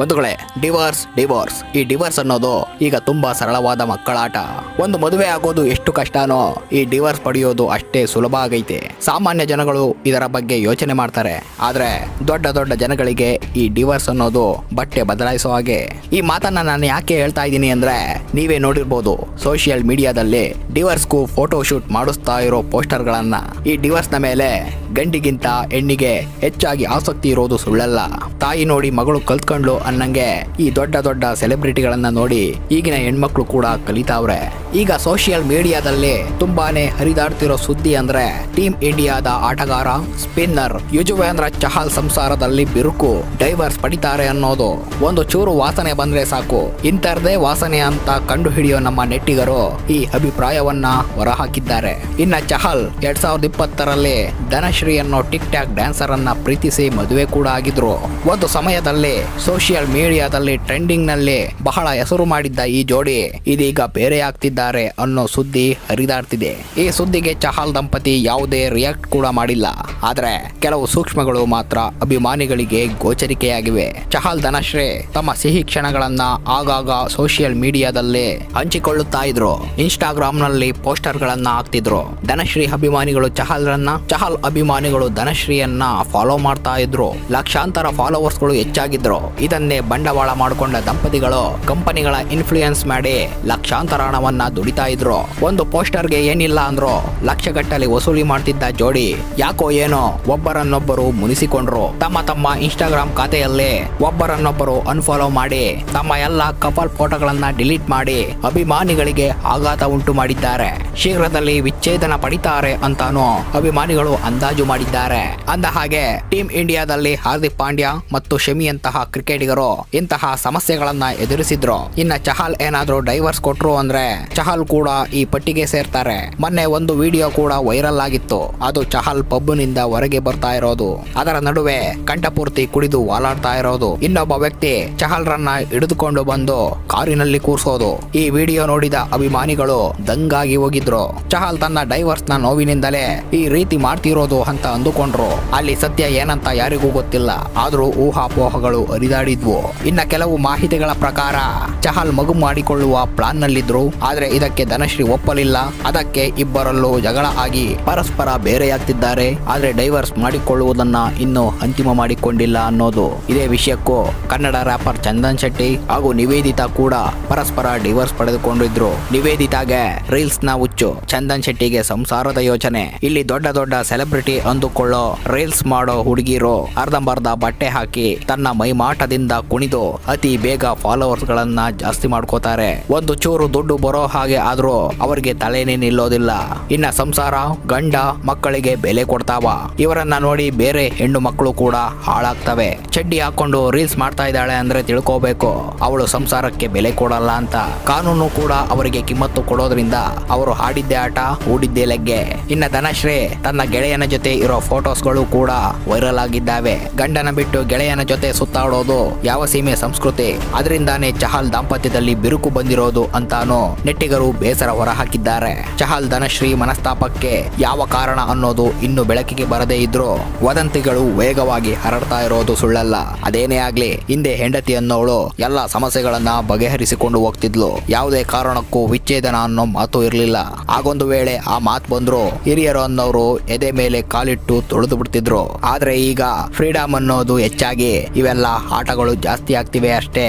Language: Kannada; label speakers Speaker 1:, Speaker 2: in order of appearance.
Speaker 1: ಬಂಧುಗಳೇ ಡಿವೋರ್ಸ್ ಡಿವೋರ್ಸ್ ಈ ಡಿವೋರ್ಸ್ ಅನ್ನೋದು ಈಗ ತುಂಬಾ ಸರಳವಾದ ಮಕ್ಕಳಾಟ. ಒಂದು ಮದುವೆ ಆಗೋದು ಎಷ್ಟು ಕಷ್ಟನೋ, ಈ ಡಿವೋರ್ಸ್ ಪಡೆಯೋದು ಅಷ್ಟೇ ಸುಲಭ ಆಗೈತೆ. ಸಾಮಾನ್ಯ ಜನಗಳು ಇದರ ಬಗ್ಗೆ ಯೋಚನೆ ಮಾಡ್ತಾರೆ. ಆದ್ರೆ ದೊಡ್ಡ ದೊಡ್ಡ ಜನಗಳಿಗೆ ಈ ಡಿವೋರ್ಸ್ ಅನ್ನೋದು ಬಟ್ಟೆ ಬದಲಾಯಿಸೋ ಹಾಗೆ. ಈ ಮಾತನ್ನ ನಾನು ಯಾಕೆ ಹೇಳ್ತಾ ಇದ್ದೀನಿ ಅಂದ್ರೆ, ನೀವೇ ನೋಡಿರ್ಬೋದು ಸೋಷಿಯಲ್ ಮೀಡಿಯಾದಲ್ಲಿ ಡಿವೋರ್ಸ್ಗೂ ಫೋಟೋ ಶೂಟ್ ಮಾಡಿಸ್ತಾ ಇರೋ ಪೋಸ್ಟರ್ಗಳನ್ನ ಈ ಡಿವೋರ್ಸ್ನ ಮೇಲೆ ಗಂಡಿಗಿಂತ ಹೆಣ್ಣಿಗೆ ಹೆಚ್ಚಾಗಿ ಆಸಕ್ತಿ ಇರೋದು ಸುಳ್ಳಲ್ಲ. ತಾಯಿ ನೋಡಿ ಮಗಳು ಕಲ್ತ್ಕೊಂಡ್ಲು ಅನ್ನಂಗೆ ಈ ದೊಡ್ಡ ದೊಡ್ಡ ಸೆಲೆಬ್ರಿಟಿಗಳನ್ನ ನೋಡಿ ಈಗಿನ ಹೆಣ್ಮಕ್ಳು ಕೂಡ ಕಲಿತಾವ್ರೆ. ಈಗ ಸೋಷಿಯಲ್ ಮೀಡಿಯಾದಲ್ಲಿ ತುಂಬಾನೇ ಹರಿದಾಡ್ತಿರೋ ಸುದ್ದಿ ಅಂದ್ರೆ ಟೀಮ್ ಇಂಡಿಯಾದ ಆಟಗಾರ ಸ್ಪಿನ್ನರ್ ಯುಜುವೇಂದ್ರ ಚಹಲ್ ಸಂಸಾರದಲ್ಲಿ ಬಿರುಕು ಡೈವರ್ಸ್ ಪಡಿತಾರೆ ಅನ್ನೋದು ಒಂದು ಚೂರು ವಾಸನೆ ಬಂದ್ರೆ ಸಾಕು. ಇಂಥರದೇ ವಾಸನೆ ಅಂತ ಕಂಡು ಹಿಡಿಯೋ ನಮ್ಮ ನೆಟ್ಟಿಗರು ಈ ಅಭಿಪ್ರಾಯವನ್ನ ಹೊರಹಾಕಿದ್ದಾರೆ. ಇನ್ನ ಚಹಲ್ ಎರಡ್ ಸಾವಿರದ ಇಪ್ಪತ್ತರಲ್ಲಿ ಧನಶ್ರೀ ಅನ್ನೋ ಟಿಕ್ ಟಾಕ್ ಡ್ಯಾನ್ಸರ್ ಅನ್ನ ಪ್ರೀತಿಸಿ ಮದುವೆ ಕೂಡ ಆಗಿದ್ರು. ಒಂದು ಸಮಯದಲ್ಲಿ ಸೋಷಿಯಲ್ ಮೀಡಿಯಾದಲ್ಲಿ ಟ್ರೆಂಡಿಂಗ್ನಲ್ಲಿ ಬಹಳ ಹೆಸರು ಮಾಡಿದ್ದ ಈ ಜೋಡಿ ಇದೀಗ ಬೇರೆ ಆಗ್ತಿದ್ದಾರೆ. ಅನ್ನೋ ಸುದ್ದಿ ಹರಿದಾಡ್ತಿದೆ. ಈ ಸುದ್ದಿಗೆ ಚಹಲ್ ದಂಪತಿ ಯಾವುದೇ ರಿಯಾಕ್ಟ್ ಕೂಡ ಮಾಡಿಲ್ಲ. ಆದ್ರೆ ಕೆಲವು ಸೂಕ್ಷ್ಮಗಳು ಮಾತ್ರ ಅಭಿಮಾನಿಗಳಿಗೆ ಗೋಚರಿಕೆಯಾಗಿವೆ. ಚಹಲ್ ಧನಶ್ರೀ ತಮ್ಮ ಸಿಹಿ ಕ್ಷಣಗಳನ್ನ ಆಗಾಗ ಸೋಷಿಯಲ್ ಮೀಡಿಯಾದಲ್ಲಿ ಹಂಚಿಕೊಳ್ಳುತ್ತಾ ಇದ್ರು. ಇನ್ಸ್ಟಾಗ್ರಾಮ್ನಲ್ಲಿ ಪೋಸ್ಟರ್ ಗಳನ್ನ ಹಾಕ್ತಿದ್ರು. ಧನಶ್ರೀ ಅಭಿಮಾನಿಗಳು ಚಹಲ್ರನ್ನ, ಚಹಲ್ ಅಭಿಮಾನಿಗಳು ಧನಶ್ರೀಯನ್ನ ಫಾಲೋ ಮಾಡ್ತಾ ಇದ್ರು. ಲಕ್ಷಾಂತರ ಫಾಲೋವರ್ಸ್ಗಳು ಹೆಚ್ಚಾಗಿದ್ರು. ಇದನ್ನೇ ಬಂಡವಾಳ ಮಾಡಿಕೊಂಡ ದಂಪತಿಗಳು ಕಂಪನಿಗಳ ಇನ್ಫ್ಲೂಯೆನ್ಸ್ ಮಾಡಿ ಲಕ್ಷಾಂತರ ಹಣವನ್ನ ದುಡಿತಾ ಇದ್ರು. ಒಂದು ಪೋಸ್ಟರ್ಗೆ ಏನಿಲ್ಲ ಅಂದ್ರು. ಲಕ್ಷಗಟ್ಟಲೆ ವಸೂಲಿ ಮಾಡ್ತಿದ್ದ ಜೋಡಿ ಯಾಕೋ ಏನೋ ಒಬ್ಬರನ್ನೊಬ್ಬರು ಮುನಿಸಿಕೊಂಡ್ರು. ತಮ್ಮ ತಮ್ಮ ಇನ್ಸ್ಟಾಗ್ರಾಮ್ ಖಾತೆಯಲ್ಲಿ ಒಬ್ಬರನ್ನೊಬ್ಬರು ಅನ್ಫಾಲೋ ಮಾಡಿ, ತಮ್ಮ ಎಲ್ಲ ಕಪಲ್ ಫೋಟೋಗಳನ್ನ ಡಿಲೀಟ್ ಮಾಡಿ ಅಭಿಮಾನಿಗಳಿಗೆ ಆಘಾತ ಉಂಟು ಮಾಡಿದ್ದಾರೆ. ಶೀಘ್ರದಲ್ಲಿ ವಿಚ್ಛೇದನ ಪಡಿತಾರೆ ಅಂತಾನು ಅಭಿಮಾನಿಗಳು ಅಂದಾಜು ಮಾಡಿದ್ದಾರೆ. ಅಂದ ಹಾಗೆ ಟೀಮ್ ಇಂಡಿಯಾದಲ್ಲಿ ಹಾರ್ದಿಕ್ ಪಾಂಡ್ಯ ಮತ್ತು ಶಮಿಯಂತಹ ಕ್ರಿಕೆಟಿಗರು ಇಂತಹ ಸಮಸ್ಯೆಗಳನ್ನ ಎದುರಿಸಿದ್ರು. ಇನ್ನ ಚಹಲ್ ಏನಾದ್ರೂ ಡೈವರ್ಸ್ ಕೊಟ್ರು ಅಂದ್ರೆ ಚಹಲ್ ಕೂಡ ಈ ಪಟ್ಟಿಗೆ ಸೇರ್ತಾರೆ. ಮೊನ್ನೆ ಒಂದು ವಿಡಿಯೋ ಕೂಡ ವೈರಲ್ ಆಗಿತ್ತು. ಅದು ಚಹಲ್ ಪಬ್ನಿಂದ ಹೊರಗೆ ಬರ್ತಾ ಇರೋದು. ಅದರ ನಡುವೆ ಕಂಠಪೂರ್ತಿ ಕುಡಿದು ವಾಲಾಡ್ತಾ ಇರೋದು. ಇನ್ನೊಬ್ಬ ವ್ಯಕ್ತಿ ಚಹಲ್ ರನ್ನ ಹಿಡಿದುಕೊಂಡು ಬಂದು ಕಾರಿನಲ್ಲಿ ಕೂರ್ಸೋದು. ಈ ವಿಡಿಯೋ ನೋಡಿದ ಅಭಿಮಾನಿಗಳು ದಂಗಾಗಿ ಹೋಗಿದ್ರು. ಚಹಲ್ ತನ್ನ ಡೈವರ್ಸ್ನ ನೋವಿನಿಂದಲೇ ಈ ರೀತಿ ಮಾಡ್ತಿರೋದು ಅಂತ ಅಂದುಕೊಂಡ್ರು. ಅಲ್ಲಿ ಸತ್ಯ ಏನಂತ ಯಾರಿಗೂ ಗೊತ್ತಿಲ್ಲ. ಆದ್ರೂ ಊಹಾಪೋಹಗಳು ಹರಿದಾಡಿದ್ವು. ಇನ್ನ ಕೆಲವು ಮಾಹಿತಿಗಳ ಪ್ರಕಾರ, ಚಹಲ್ ಮಗು ಮಾಡಿಕೊಳ್ಳುವ ಪ್ಲಾನ್ ನಲ್ಲಿದ್ರು ಆದ್ರೆ ಇದಕ್ಕೆ ಧನಶ್ರೀ ಒಪ್ಪಲಿಲ್ಲ. ಅದಕ್ಕೆ ಇಬ್ಬರಲ್ಲೂ ಜಗಳ ಆಗಿ ಪರಸ್ಪರ ಬೇರೆಯಾಗ್ತಿದ್ದಾರೆ. ಆದ್ರೆ ಡೈವರ್ಸ್ ಮಾಡಿಕೊಳ್ಳುವುದನ್ನ ಇನ್ನೂ ಅಂತಿಮ ಮಾಡಿಕೊಂಡಿಲ್ಲ ಅನ್ನೋದು ಇದೇ ವಿಷಯಕ್ಕೂ ಕನ್ನಡ ರ್ಯಾಪರ್ ಚಂದನ್ ಶೆಟ್ಟಿ ಹಾಗೂ ನಿವೇದಿತಾ ಕೂಡ ಪರಸ್ಪರ ಡೈವರ್ಸ್ ಪಡೆದುಕೊಂಡಿದ್ರು. ನಿವೇದಿತಾಗೆ ರೀಲ್ಸ್ನ ಹುಚ್ಚು ಚಂದನ್ ಶೆಟ್ಟಿಗೆ ಸಂಸಾರದ ಯೋಚನೆ. ಇಲ್ಲಿ ದೊಡ್ಡ ದೊಡ್ಡ ಸೆಲೆಬ್ರಿಟಿ ಅಂದುಕೊಳ್ಳೋ ರೀಲ್ಸ್ ಮಾಡೋ ಹುಡುಗಿರು ಅರ್ಧಂಬರ್ಧ ಬಟ್ಟೆ ಹಾಕಿ ತನ್ನ ಮೈಮಾಟದಿಂದ ಕುಣಿದು ಅತಿ ಬೇಗ ಫಾಲೋವರ್ಸ್ ಗಳನ್ನ ಜಾಸ್ತಿ ಮಾಡ್ಕೋತಾರೆ. ಒಂದು ಚೂರು ದುಡ್ಡು ಬರೋ ಹಾಗೆ ಆದ್ರೂ ಅವರಿಗೆ ತಲೆನೇ ನಿಲ್ಲೋದಿಲ್ಲ. ಇನ್ನ ಸಂಸಾರ, ಗಂಡ ಮಕ್ಕಳಿಗೆ ಬೆಲೆ ಕೊಡ್ತಾವ. ಇವರನ್ನ ನೋಡಿ ಬೇರೆ ಹೆಣ್ಣು ಮಕ್ಕಳು ಕೂಡ ಹಾಳಾಗ್ತವೆ. ಚಡ್ಡಿ ಹಾಕೊಂಡು ರೀಲ್ಸ್ ಮಾಡ್ತಾ ಇದ್ದಾಳೆ ಅಂದ್ರೆ ತಿಳ್ಕೋಬೇಕು. ಅವಳು ಸಂಸಾರಕ್ಕೆ ಬೆಲೆ ಕೊಡಲ್ಲ ಅಂತ. ಕಾನೂನು ಕೂಡ ಅವರಿಗೆ ಕಿಮ್ಮತ್ತು ಕೊಡೋದ್ರಿಂದ ಅವರು ಹಾಡಿದ್ದೆ ಆಟ, ಹೂಡಿದ್ದೇ ಲೆಗ್ಗೆ. ಇನ್ನ ಧನಶ್ರೀ ತನ್ನ ಗೆಳೆಯನ ಜೊತೆ ಇರೋ ಫೋಟೋಸ್ಗಳು ಕೂಡ ವೈರಲ್ ಆಗಿದ್ದಾವೆ. ಗಂಡನ ಬಿಟ್ಟು ಗೆಳೆಯನ ಜೊತೆ ಸುತ್ತಾಡೋದು ಯಾವ ಸೀಮೆ ಸಂಸ್ಕೃತಿ? ಅದರಿಂದಾನೇ ಚಹಲ್ ದಾಂಪತ್ಯದಲ್ಲಿ ಬಿರುಕು ಬಂದಿರೋದು ಅಂತಾನು ನೆಟ್ಟಿಗರು ಬೇಸರ ಹೊರಹಾಕಿದ್ದಾರೆ ಚಹಲ್ ಧನಶ್ರೀ ಮನಸ್ತಾಪಕ್ಕೆ ಯಾವ ಕಾರಣ ಅನ್ನೋದು ಇನ್ನು ಬೆಳಕಿಗೆ ಬರದೇ ಇದ್ರೂ ವದಂತಿಗಳು ವೇಗವಾಗಿ ಹರಡ್ತಾ ಇರೋದು ಸುಳ್ಳಲ್ಲ ಅದೇನೇ ಆಗ್ಲಿ ಹಿಂದೆ ಹೆಂಡತಿ ಅನ್ನೋಳು ಎಲ್ಲ ಸಮಸ್ಯೆಗಳನ್ನ ಬಗೆಹರಿಸಿಕೊಂಡು ಹೋಗ್ತಿದ್ಲು ಯಾವುದೇ ಕಾರಣಕ್ಕೂ ವಿಚ್ಛೇದನ ಅನ್ನೋ ಮಾತು ಇರಲಿಲ್ಲ ಆಗೊಂದು ವೇಳೆ ಆ ಮಾತು ಬಂದ್ರು ಹಿರಿಯರು ಅನ್ನೋರು ಎದೆ ಮೇಲೆ ಕಾಲಿಟ್ಟು ತೊಳೆದು ಬಿಡ್ತಿದ್ರು ಆದ್ರೆ ಈಗ ಫ್ರೀಡಮ್ ಅನ್ನೋದು ಹೆಚ್ಚಾಗಿ ಇವೆಲ್ಲ ಆಟಗಳು ಜಾಸ್ತಿ ಆಗ್ತಿವೆ ಅಷ್ಟೇ